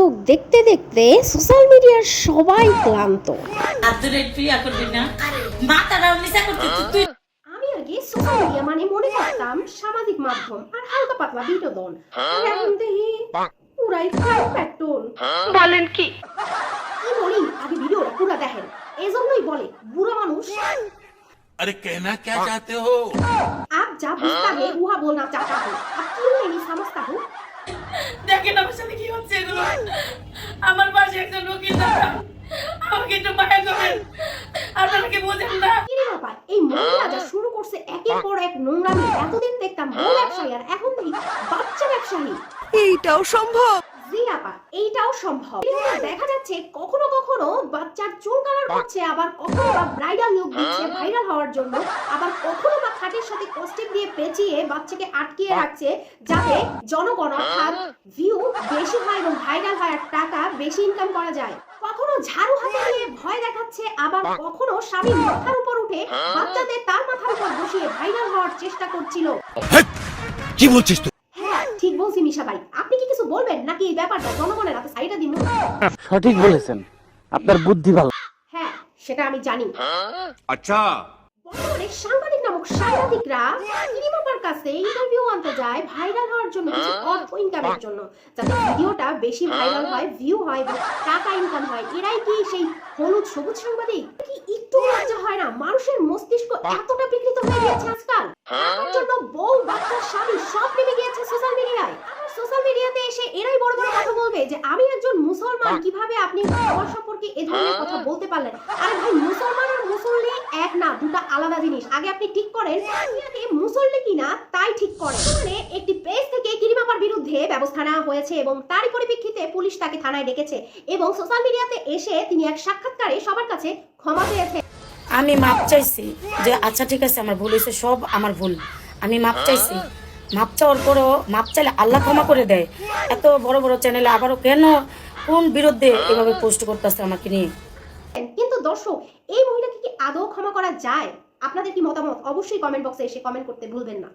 নাটক দেখতে দেখতে সোশ্যাল মিডিয়ার সবাই ক্লান্ত আব্দুলের প্রিয়া করবি না মাথাটাও নিচা করতে তুই আমি আগে সোশ্যাল মিডিয়া মানে মনে করতাম সামাজিক মাধ্যম আর হালকা পাতলা বিনোদন আর এখন দেখি পুরাই ক্রাইম প্যাট্রোল বলেন কি কি বলি আগে ভিডিওটা পুরো দেখেন এজন্যই বলে বুড়ো মানুষ अरे कहना क्या चाहते हो आप जब बुझता है वह बोलना चाहता हूँ अब क्यों नहीं समझता हूँ দেখেন আমার সাথে কি হচ্ছে এগুলো আমার পাশে একজন রোগী দাঁড়া আমাকে একটু মায়া করেন আপনারা কি বোঝেন না? এই মহিলা যা শুরু করছে একের পর এক নোংরামি এতদিন দেখতাম বউ ব্যবসায়ী আর এখন দেখি বাচ্চা ব্যবসায়ী। এইটাও সম্ভব? জি আপা এইটাও সম্ভব। দেখা যাচ্ছে কখনো কখনো বাচ্চার চুল কালার করছে আবার কখনো বা ব্রাইডাল লুক দিচ্ছে ভাইরাল হওয়ার জন্য আবার কখনো বা খাটের সাথে কস্টিক দিয়ে পেঁচিয়ে বাচ্চাকে আটকিয়ে রাখছে যাতে জনগণ অর্থাৎ বেশি হয় এবং ভাইরাল হওয়ার টাকা বেশি ইনকাম করা যায়। কখনো ঝাড়ু হাতে নিয়ে ভয় দেখাচ্ছে আবার কখনো স্বামীর মাথার উপর উঠে বাচ্চাদের তার মাথার উপর বসিয়ে ভাইরাল হওয়ার চেষ্টা করছিল। কি বলছিস তুই? হ্যাঁ, ঠিক বলছি মিশা ভাই। আপনি কি কিছু বলবেন? নাকি এই ব্যাপারটা জনগণের হাতে সাইডা দিন সঠিক বলেছেন। আপনার বুদ্ধি ভালো। হ্যাঁ সেটা আমি জানি। হ্যাঁ? আচ্ছা। বর্তমানে সাংবাদিক নামক সাংবাদিকরা কাছে ইন্টারভিউ আনতে যায় ভাইরাল হওয়ার জন্য কিছু অর্থ ইনকামের জন্য। যাতে ভিডিওটা বেশি ভাইরাল হয় ভিউ হয় বা টাকা ইনকাম হয়। এরাই কি সেই হলুদ সবুজ সাংবাদিক? কি একটু লজ্জা হয় না? মানুষের মস্তিষ্ক এতটা বিকৃত হয়ে গেছে আজকাল। টাকার জন্য বউ বাচ্চা স্বামী সব নেমে গিয়েছে সোশ্যাল মিডিয়ায় সোশ্যাল মিডিয়াতে এসে এরাই বড় বড় কথা বলবে যে আমি একজন মুসলমান কীভাবে আপনি আমার সম্পর্কে এ ধরনের কথা বলতে পারলেন? আরে ভাই মুসলমান আর মুসল্লি এক না দুটো আলাদা জিনিস। আগে আপনি ঠিক করেন আগে মুসল্লি কিনা তাই ঠিক করেন। মানে একটি পেজ থেকে কিরিমাপার বিরুদ্ধে ব্যবস্থা নেওয়া হয়েছে এবং তারই পরিপ্রেক্ষিতে পুলিশ তাকে থানায় ডেকেছে এবং সোশ্যাল মিডিয়াতে এসে তিনি এক সাক্ষাৎকারে সবার কাছে ক্ষমা চেয়েছে। আমি মাপ চাইছি যে আচ্ছা ঠিক আছে আমার ভুল হয়েছে সব আমার ভুল। আমি মাপ চাইছি মাপ চাওয়ার পরেও মাপ চাইলে আল্লাহ ক্ষমা করে দেয়। এত বড় বড় চ্যানেলে আবারও কেন, কোন বিরুদ্ধে এভাবে পোস্ট করতেছে আমাকে নিয়ে? কিন্তু দর্শক, এই মহিলাকে কি আদৌ ক্ষমা করা যায়? আপনাদের কি মতামত? অবশ্যই কমেন্ট বক্সে এসে কমেন্ট করতে ভুলবেন না।